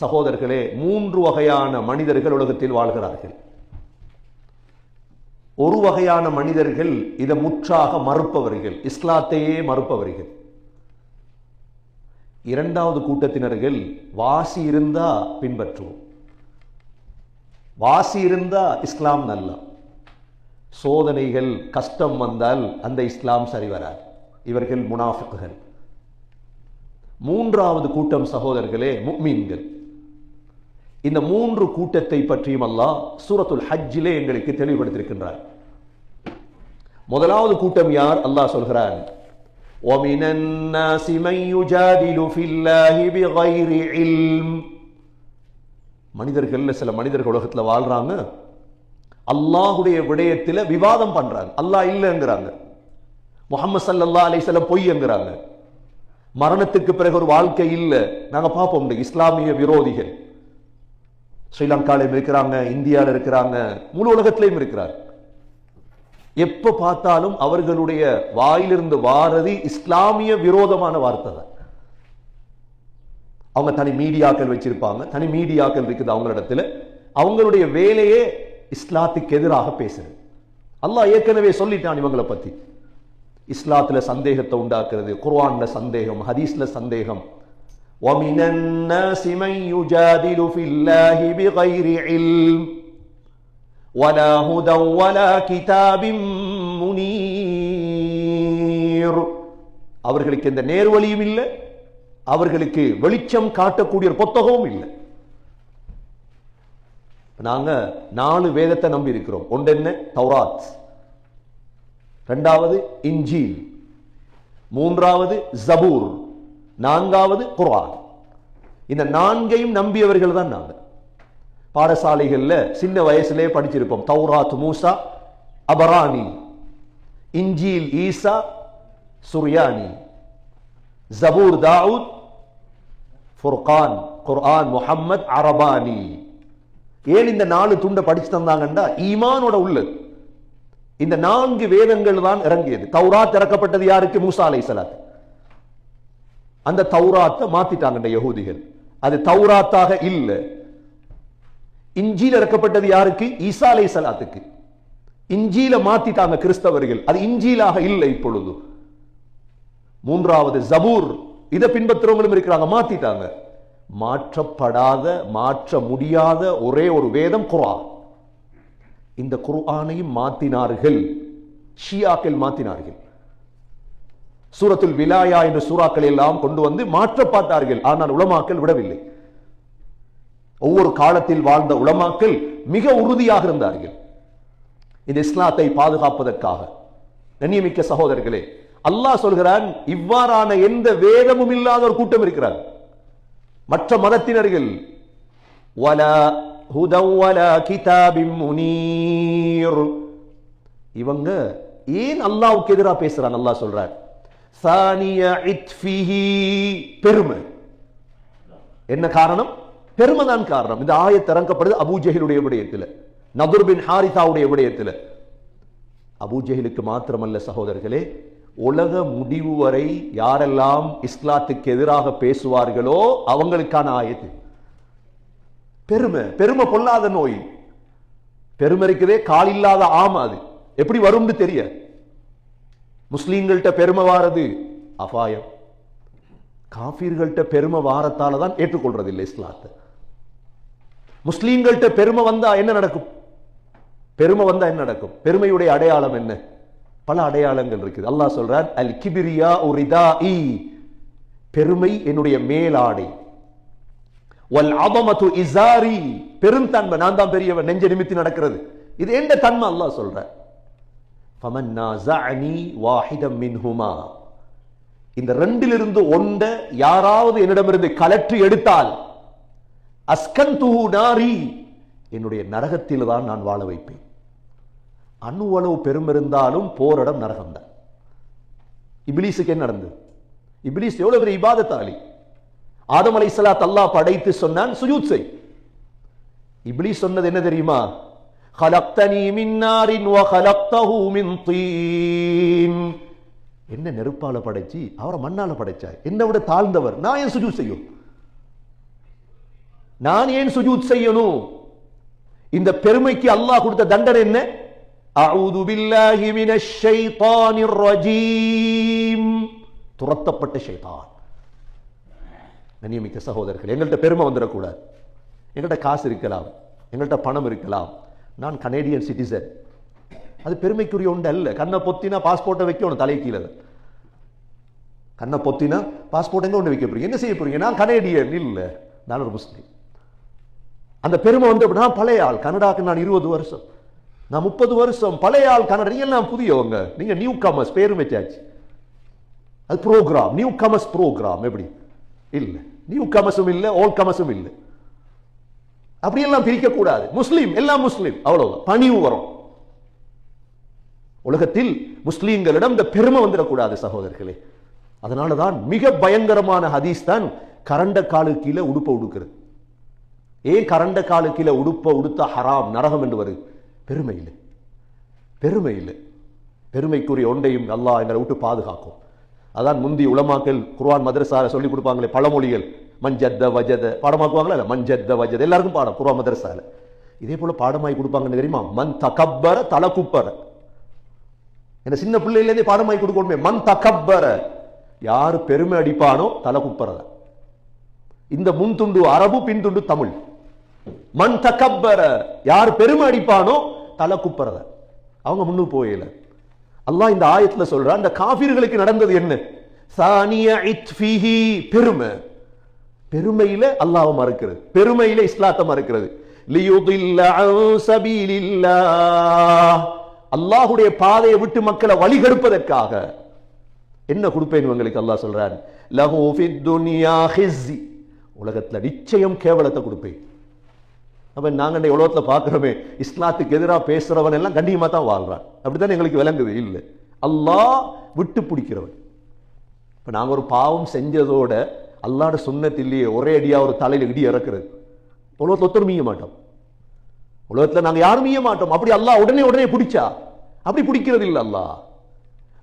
சகோதரர்களே மூன்று வகையான மனிதர்கள் உலகத்தில் வாழ்கிறார்கள். ஒரு வகையான மனிதர்கள் இதை முற்றாக மறுப்பவர்கள் இஸ்லாத்தையே மறுப்பவர்கள். இரண்டாவது கூட்டத்தினர்கள் வாசி இருந்தா பின்பற்றுவோம். வாசி இருந்தா இஸ்லாம் நல்ல. சோதனைகள் கஷ்டம் வந்தால் அந்த இஸ்லாம் சரி வராது. இவர்கள் முனாஃபிக்குகள். மூன்றாவது கூட்டம் சகோதரர்களே முக்மீன்கள். இந்த மூன்று கூட்டத்தை பற்றியும் அல்லாஹ் சூரத்துல் ஹஜ்ஜிலே எங்களுக்கு தெளிவுபடுத்தியிருக்கின்றார் முதலாவது கூட்டம் யார் அல்லாஹ் சொல்கிறான் وَمِنَ النَّاسِ مَن يُجَادِلُ فِي اللَّهِ بِغَيْرِ عِلْمٍ மனிதர்கள்ல சில மனிதர்கள் உலகத்துல வாழ்றாங்க அல்லாஹுடைய விடயத்துல விவாதம் பண்றாங்க அல்லாஹ் இல்லைங்கிறாங்க முகமது சல்லல்லா அலிசல்லம் பொய்ங்கிறாங்க மரணத்துக்கு பிறகு ஒரு வாழ்க்கை இல்லை நாங்க பார்ப்போம் இந்த இஸ்லாமிய விரோதிகள் ஸ்ரீலங்காலையும் இருக்கிறாங்க இந்தியாவில் இருக்கிறாங்க முழு உலகத்திலையும் இருக்கிறார். எப்ப பார்த்தாலும் அவர்களுடைய வாயிலிருந்து வாரதி இஸ்லாமிய விரோதமான வார்த்தை தான். அவங்க தனி மீடியாக்கள் வச்சிருப்பாங்க தனி மீடியாக்கள் இருக்குது அவங்களிடத்துல அவங்களுடைய வேலையே இஸ்லாத்துக்கு எதிராக பேசுறது. அல்லாஹ் ஏற்கனவே சொல்லிட்டான் இவங்களை பத்தி. இஸ்லாத்துல சந்தேகத்தை உண்டாக்குறது குர்வான்ல சந்தேகம் ஹதீஸ்ல சந்தேகம் وَمِنَ النَّاسِ مَن يُجَادِلُ فِي اللَّهِ بِغَيْرِ عِلْمٍ وَلَا هُدًى وَلَا كِتَابٍ مُنِيرٍ அவர்களுக்கு எந்த நேர்வழியும் இல்லை அவர்களுக்கு வெளிச்சம் காட்டக்கூடிய ஒரு புத்தகமும் இல்லை நாங்க நாலு வேதத்தை நம்பி இருக்கிறோம் ஒன்று என்ன தௌராத் ரெண்டாவது இன்ஜீல் மூன்றாவது ஜபூர் நான்காவது குரான் இந்த நான்கையும் நம்பியவர்கள் தான் நாங்கள் பாடசாலைகள்ல சின்ன வயசுலே படிச்சிருப்போம். தௌராத் மூசா அபராணி இன்ஜீல் ஈசா சுர்யானி ஜபூர் தாவூத் ஃபுர்கான் குர்ஆன் முஹம்மத் அரபானி. ஏன் இந்த நாலு துண்டை படிச்சு தந்தாங்கண்டா? ஈமானோட உள்ளது இந்த நான்கு வேதங்கள் தான் இறங்கியது. தௌராத் இறக்கப்பட்டது யாருக்கு? மூசா அலை சலாத் அந்த தௌராத்தை மாத்திட்டாங்க இந்த யகூதிகள். அது தௌராத்தாக இல்ல. இஞ்சியில் இறக்கப்பட்டது யாருக்கு? ஈசா சலாத்துக்கு. இஞ்சியில மாத்திட்டாங்க கிறிஸ்தவர்கள். அது இஞ்சியிலாக இல்லை இப்பொழுது. மூன்றாவது ஜபூர். இதை பின்பற்றுறவங்களும் இருக்கிறாங்க மாத்திட்டாங்க. மாற்றப்படாத மாற்ற முடியாத ஒரே ஒரு வேதம் குரா இந்த குர்ஆனையும் மாத்தினார்கள். ஷியாக்கள் மாத்தினார்கள். சூரத்துல் விலாயா என்ற சூறாக்கள் எல்லாம் கொண்டு வந்து மாற்ற பார்த்தார்கள் ஆனால் உலமாக்கள் விடவில்லை. ஒவ்வொரு காலத்தில் வாழ்ந்த உலமாக்கள் மிக உறுதியாக இருந்தார்கள். இந்த இஸ்லாத்தை பாதுகாப்பதற்காக. கண்ணியமிக்க சகோதரர்களே அல்லாஹ் சொல்கிறான் இவ்வாறான எந்த வேதமும் இல்லாத ஒரு கூட்டம் இருக்கிறார். மற்ற மதத்தினர்கள் கிதாபிம் இவங்க ஏன் அல்லாவுக்கு எதிராக பேசுறாங்க அல்லாஹ் சொல்றார். சானிய இத்ஃபிஹி. பெருமை. என்ன காரணம்? பெருமை தான் காரணம். இந்த ஆயத் இறங்கப்படுது அபூஜஹிலுடைய விடயத்தில். நதுர் பின் ஹாரிசாவுடைய விடயத்தில். அபூஜஹிலுக்கு மாத்திரமல்ல சகோதரர்களே உலக முடிவு வரை யாரெல்லாம் இஸ்லாத்துக்கு எதிராக பேசுவார்களோ அவங்களுக்கான ஆயத்து. பெருமை. பெருமை பொல்லாத நோய். பெருமை இருக்குதே கால் இல்லாத ஆமா அது. எப்படி வரும்னு தெரிய. முஸ்லீம்கள்ட்ட பெருமை வாரது அபாயம். காஃபீர்கள்ட்ட பெருமை வாரத்தால தான் ஏற்றுக்கொள்றது இல்லை இஸ்லாத்தை. முஸ்லீம்கள்ட்ட பெருமை வந்தா என்ன நடக்கும்? பெருமை வந்தா என்ன நடக்கும்? பெருமையுடைய அடையாளம் என்ன? பல அடையாளங்கள் இருக்குது. அல்லாஹ் சொல்றார் அல் கிபிரியா உரிதா இ பெருமை என்னுடைய மேலாடை வல் அதமது இசாரி. பெருந்தன்மை நான் தான் பெரியவன் நெஞ்ச நிமித்தி நடக்கிறது. இது எந்த தன்மை? அல்லாஹ் சொல்றேன். ஃபமன் நாஸஅனி வாஹிதம் மின்ஹுமா. இந்த ரெண்டிலிருந்து ஒண்ட யாராவது என்னிடமிருந்து கலற்றி எடுத்தால் அஸ்கந்துஹு நாரி என்னுடைய நரகத்தில் தான் நான் வாழ வைப்பேன். அணுவளவு பெரும் இருந்தாலும் போரிடம் நரகம்தான் இபிலிஸுக்கு என்ன நடந்தது? இபிலிஸ் எவ்வளவு பெரிய இபாதத்தாளி. ஆதம் சலா அல்லாஹ் படைத்து சொன்னான் சுஜூத் செய். இப்லீஸ் சொன்னது என்ன தெரியுமா? خلقتني من نار وخلقته من طين என்ன நெருப்பால படைச்சி அவரை மண்ணால படைச்சாய் என்னை விட தாழ்ந்தவர் நான் ஏன் சுஜூத் செய்யும் நான் ஏன் சுஜூத் செய்யணும் இந்த பெருமைக்கு அல்லாஹ் கொடுத்த தண்டனை என்ன அஊது பில்லாஹி மினஷ் ஷைத்தானிர் ரஜீம் துரத்தப்பட்ட ஷைத்தான் கண்ணியமிக்க சகோதரர்கள் எங்கள்கிட்ட பெருமை வந்துடக்கூடாது எங்கள்கிட்ட காசு இருக்கலாம் எங்கள்கிட்ட பணம் இருக்கலாம் நான் கனேடியன் சிட்டிசன் அது பெருமைக்குரிய ஒன்று அல்ல. கண்ணை பொத்தினா பாஸ்போர்ட்டை வைக்கணும் தலை கீழே கண்ணை பொத்தினா பாஸ்போர்ட் எங்க ஒன்று வைக்க போறீங்க? என்ன செய்ய போறீங்க? நான் கனேடியன் இல்லை. நான் ஒரு முஸ்லீம். அந்த பெருமை வந்து அப்படின்னா பழைய ஆள். கனடாக்கு நான் இருபது வருஷம். நான் முப்பது வருஷம் பழைய ஆள் கனடா நீங்க எல்லாம் புதியவங்க. நீங்க நியூ கமர்ஸ் பேரும் வச்சாச்சு. அது ப்ரோக்ராம் நியூ கமர்ஸ் ப்ரோக்ராம் எப்படி? இல்லை. நியூ கமர்ஸும் இல்லை ஓல்ட் கமர்ஸும் இல்லை. அப்படியெல்லாம் பிரிக்கக்கூடாது. முஸ்லீம் எல்லாம் முஸ்லீம். அவ்வளவுதான். பணிவு வரும் உலகத்தில் முஸ்லீம்களிடம் இந்த பெருமை வந்துடக்கூடாது சகோதரர்களே. அதனால தான் மிக பயங்கரமான ஹதீஸ் தான் கரண்ட காலு கீழே உடுப்பை உடுக்கிறது. ஏன் கரண்ட காலு கீழே உடுப்பை உடுத்த ஹராம் நரகம் என்று வருது பெருமை இல்லை. பெருமை இல்லை. பெருமைக்குரிய ஒன்றையும் அல்லாஹ் எங்களை விட்டு பாதுகாக்கும். அதான் முந்தி உலமாக்கள் குர்வான் மதரசார சொல்லிக் கொடுப்பாங்களே பழமொழிகள். மஞ்சத்த வஜத. பாடமாக்குவாங்களா இல்லை? மஞ்சத்த வஜத. எல்லாருக்கும் பாடம். குர்ஆன் மதரசால. இதே போல பாடமாய் கொடுப்பாங்கன்னு தெரியுமா? மன் தகப்பர தல குப்பர. என்ன சின்ன பிள்ளையிலேருந்தே பாடமாய் கொடுக்கணுமே. மன் தகப்பர. யார் பெருமை அடிப்பானோ தலை குப்பரத. இந்த முன்துண்டு அரபு பின் துண்டு தமிழ். மண் தகப்பர. யார் பெருமை அடிப்பானோ தலை குப்பரத. அவங்க முன்னு போயில அல்லாஹ் இந்த ஆயத்துல சொல்றான் அந்த காபிர்களுக்கு நடந்தது என்ன? சானிய பெருமை. பெருமையில அல்லாவை மறுக்கிறது. பெருமையில இஸ்லாத்தை மறுக்கிறது. அல்லாஹுடைய பாதையை விட்டு மக்களை வழிகெடுப்பதற்காக என்ன கொடுப்பேன் இவங்களுக்கு அல்லாஹ் சொல்றான்? உலகத்தில் நிச்சயம் கேவலத்தை கொடுப்பேன். அப்போ நாங்க இந்த உலகத்தில் பார்க்கிறோமே இஸ்லாத்துக்கு எதிராக பேசுறவன் எல்லாம் கண்ணியமா தான் வாழ்றான். அப்படித்தான் எங்களுக்கு விளங்குது? இல்லை. அல்லாஹ் விட்டு பிடிக்கிறவன். இப்ப நாங்க ஒரு பாவம் செஞ்சதோட அல்லாட சுண்ணத்திலேயே ஒரே அடியா ஒரு தலையில இடி இறக்குறது உலகத்துல ஒருத்தர் மீய மாட்டோம் உலகத்துல நாங்க யாரும் மீய மாட்டோம் அப்படி அல்லாஹ் உடனே உடனே பிடிச்சா அப்படி பிடிக்கிறது இல்ல அல்லாஹ்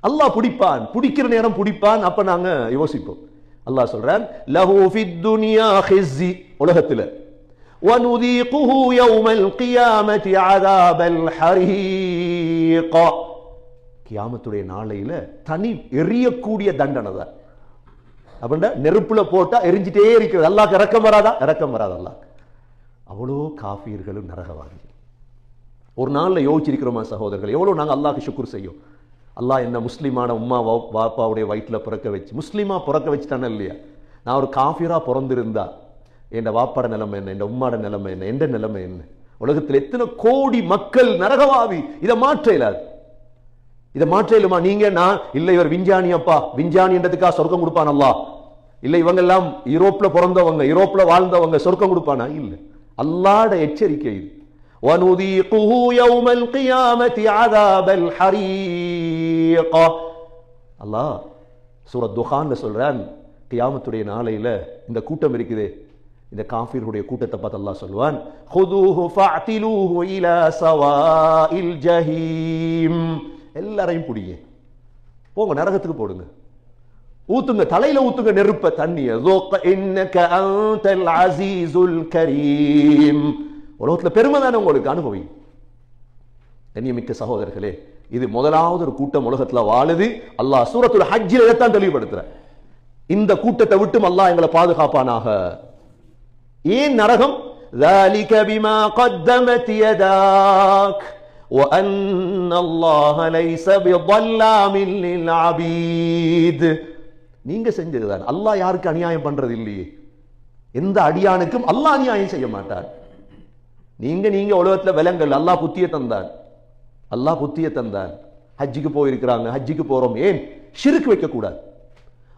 அல்லாஹ் பிடிப்பான் பிடிக்கிற நேரம் பிடிப்பான் அப்ப நாங்க யோசிப்போம் அல்லாஹ் சொல்றான் லஹு ஃபித் துன்யா ஹிஸ்ஸி உலகத்துல وَنُذِيقُهُ يَوْمَ الْقِيَامَةِ عَذَابَ الْحَرِيقِ கியாமத்துடைய நாளையில தனி எரியக்கூடிய தண்டனை தான் அப்படின்னா நெருப்பில் போட்டால் எரிஞ்சிட்டே இருக்கிறது. அல்லாஹ் இறக்கம் வராதா? இறக்கம் வராது அல்லாஹ் அவ்வளோ காஃபீர்களும் நரகவாதி ஒரு நாளில் யோசிச்சிருக்கிறோமா சகோதரர்கள் எவ்வளோ நாங்கள் அல்லாக்கு சுக்குர் செய்யும் அல்லாஹ் என்ன முஸ்லீமான உம்மா வா- வாப்பாவுடைய வயிற்றுல பிறக்க வச்சு முஸ்லீமாக பிறக்க வச்சுட்டானே இல்லையா? நான் ஒரு காஃபியராக பிறந்திருந்தா என் வாப்பாட நிலைமை என்ன? என் உம்மாட நிலைமை என்ன? எந்த நிலைமை என்ன? உலகத்தில் எத்தனை கோடி மக்கள் நரகவாவி இதை மாற்ற இயலாது. இதை மாற்ற இயலுமா நீங்க நான் இல்ல இவர் விஞ்ஞானி அப்பா விஞ்ஞானின்றதுக்காக சொர்க்கம் கொடுப்பான் அல்லாஹ் இல்ல இவங்க எல்லாம் யூரோப்ல பிறந்தவங்க யூரோப்ல வாழ்ந்தவங்க சொர்க்கம் கொடுப்பானா இல்ல அல்லாட எச்சரிக்கை இது وَنُذِيقُهُ يَوْمَ الْقِيَامَةِ عَذَابَ الْحَرِيقِ அல்லாஹ் சூரத் துஹான்ல சொல்றான் கியாமத்துடைய நாளையில இந்த கூட்டம் இருக்குதே இந்த காஃபிர்களுடைய கூட்டத்தை பார்த்து அல்லாஹ் சொல்லுவான் خُذُوهُ فَاعْتِلُوهُ إِلَى سَوَاءِ الْجَحِيمِ எல்லாரையும் பிடிங்க போங்க நரகத்துக்கு போடுங்க ஊத்துங்க தலையில ஊத்துங்க நெருப்ப தண்ணிய ذُقْ إِنَّكَ أَنْتَ الْعَزِيزُ الْكَرِيمُ உலகத்துல பெருமை தானே உங்களுக்கு அனுபவி கண்ணியமிக்க சகோதரர்களே இது முதலாவது ஒரு கூட்டம் உலகத்துல வாழுது அல்லாஹ் சூரத்துல ஹஜ்ஜில் இதைத்தான் தெளிவுபடுத்துற இந்த கூட்டத்தை விட்டும் அல்லாஹ் எங்களை பாதுகாப்பானாக ஏன் நரகம் ذلك بما قدمت يداك وأن الله ليس بظلام للعبيد நீங்க செஞ்சதுதான் அல்லாஹ் யாருக்கு அநியாயம் பண்றது இல்லையே எந்த அடியானுக்கும் அல்லாஹ் அநியாயம் செய்ய மாட்டார் நீங்க நீங்க உலகத்துல விலங்கல் அல்லாஹ் புத்திய தந்தான் அல்லாஹ் புத்திய தந்தான் ஹஜ்ஜுக்கு போயிருக்கிறாங்க ஹஜ்ஜுக்கு போறோம் ஏன் ஷிர்க் வைக்க கூடாது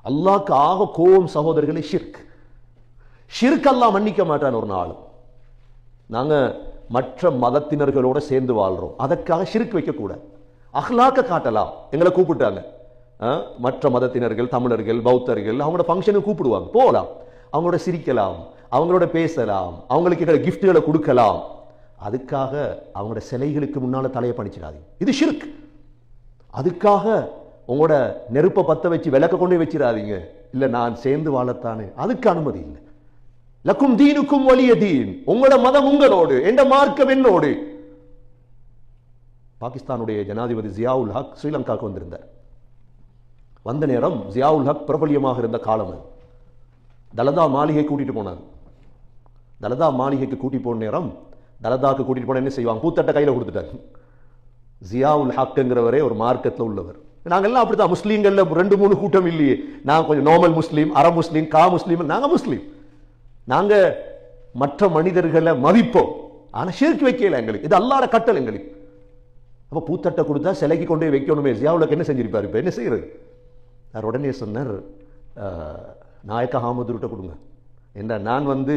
அல்லாஹ்க்கு ஆக கோபம் சகோதரர்களே ஷிர்க் ஷிர்க் அல்லாஹ் மன்னிக்க மாட்டான் ஒரு நாள் நாங்க மற்ற மதத்தினர்களோட சேர்ந்து வாழ்கிறோம் அதற்காக ஷிர்க் வைக்கக்கூடாது. அஹ்லாக்க காட்டலாம். எங்களை கூப்பிட்டாங்க. ஆ, மற்ற மதத்தினர்கள் தமிழர்கள் பௌத்தர்கள் அவங்களோட ஃபங்க்ஷனுக்கு கூப்பிடுவாங்க. போகலாம் அவங்களோட சிரிக்கலாம். அவங்களோட பேசலாம். அவங்களுக்கு எங்களை கிஃப்ட்டுகளை கொடுக்கலாம். அதுக்காக அவங்களோட சிலைகளுக்கு முன்னால் தலையை பணிச்சிடாதீங்க. இது ஷிர்க் அதுக்காக உங்களோட நெருப்பை பற்ற வச்சு விளக்க கொண்டு வச்சிடாதீங்க. இல்லை நான் சேர்ந்து வாழத்தானே. அதுக்கு அனுமதி இல்லை. லக்கும் தீனுக்கும் வலிய தீன். உங்களோட மதம் உங்களோடு எந்த மார்க்கம் என்னோடு. பாகிஸ்தானுடைய ஜனாதிபதி ஜியாவுல் ஹக் ஸ்ரீலங்காவுக்கு வந்திருந்தார். வந்த நேரம் ஜியாவுல் ஹக் பிரபல்யமாக இருந்த காலம் அது. தலதா மாளிகை கூட்டிட்டு போனாங்க தலதா மாளிகைக்கு கூட்டி போன நேரம் தலதாக்கு கூட்டிட்டு போன என்ன செய்வாங்க? பூத்தட்டை கையில் கொடுத்துட்டாங்க ஜியாவுல் ஹக்குங்கிறவரே ஒரு மார்க்கத்தில் உள்ளவர். நாங்கெல்லாம் அப்படித்தான். முஸ்லீம்களில் ரெண்டு மூணு கூட்டம் இல்லையே. நான் கொஞ்சம் நார்மல் முஸ்லீம் அற முஸ்லீம் கா முஸ்லீம் நாங்கள் முஸ்லீம். நாங்கள் மற்ற மனிதர்களை மதிப்போம். ஆனால் சேர்க்கு வைக்கல எங்களுக்கு. இது அல்லாத கட்டல் எங்களுக்கு. அப்போ பூத்தட்டை கொடுத்தா சிலைக்கு கொண்டு போய் வைக்கணுமே. ஜியாவுலக்கு என்ன செஞ்சிருப்பார்? இப்போ என்ன செய்யறது? நான் உடனே சொன்னார் நாயக்க ஹாமதுருட்ட கொடுங்க. என்ன நான் வந்து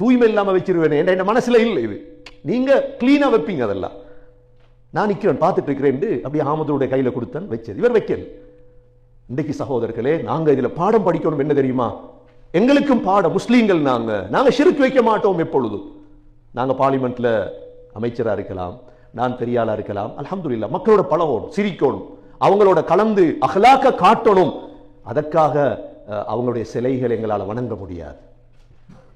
தூய்மை இல்லாமல் வச்சிருவேன். என்ன என்ன மனசுல இல்லை இது. நீங்கள் க்ளீனாக வைப்பீங்க அதெல்லாம். நான் நிற்கிறேன் பார்த்துட்டு இருக்கிறேன் அப்படி ஆமதருடைய கையில் கொடுத்தேன் வச்சது. இவர் வைக்கல். இன்றைக்கு சகோதரர்களே நாங்கள் இதில் பாடம் படிக்கணும் என்ன தெரியுமா? எங்களுக்கும் பாடம் முஸ்லீம்கள் நாங்க. நாங்க ஷிர்க் வைக்க மாட்டோம் எப்பொழுதும் நாங்க பார்லிமெண்ட்ல அமைச்சரா இருக்கலாம் நான் தெரியாளா இருக்கலாம் இருக்கலாம் அல்ஹம்துலில்லாஹ் மக்களோட பழகணும் சிரிக்கணும் அவங்களோட கலந்து அகலாக்க காட்டணும். அதற்காக அஹ், அவங்களுடைய சிலைகள் எங்களால வணங்க முடியாது.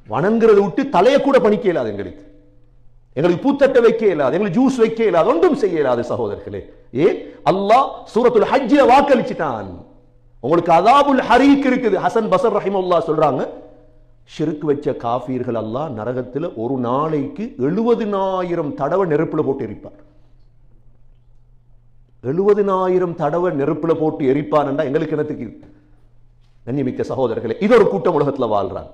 வணங்குறதை விட்டு தலையை கூட பணிக்க இயலாது எங்களுக்கு. எங்களுக்கு பூத்தட்டை வைக்க இயலாது எங்களுக்கு ஜூஸ் வைக்க இயலாது ஒன்றும் செய்ய இயலாது சகோதரர்களே. ஏன்? அல்லாஹ் சூரத்துல் ஹஜ்ஜில வாக்களிச்சிட்டான். உங்களுக்கு அதாபுல் ஹரீக் இருக்குது. ஹசன் பசர் ரஹிமுல்லா சொல்றாங்க ஷிர்க் வச்ச காஃபீர்கள் அல்லாஹ் நரகத்துல ஒரு நாளைக்கு எழுபதினாயிரம் தடவை நெருப்புல போட்டு எரிப்பார். எழுபதினாயிரம் தடவை நெருப்புல போட்டு எரிப்பான்டா எங்களுக்கு என்னத்துக்கு மிக்க சகோதரர்களே இது ஒரு கூட்டம் உலகத்துல வாழ்றாங்க.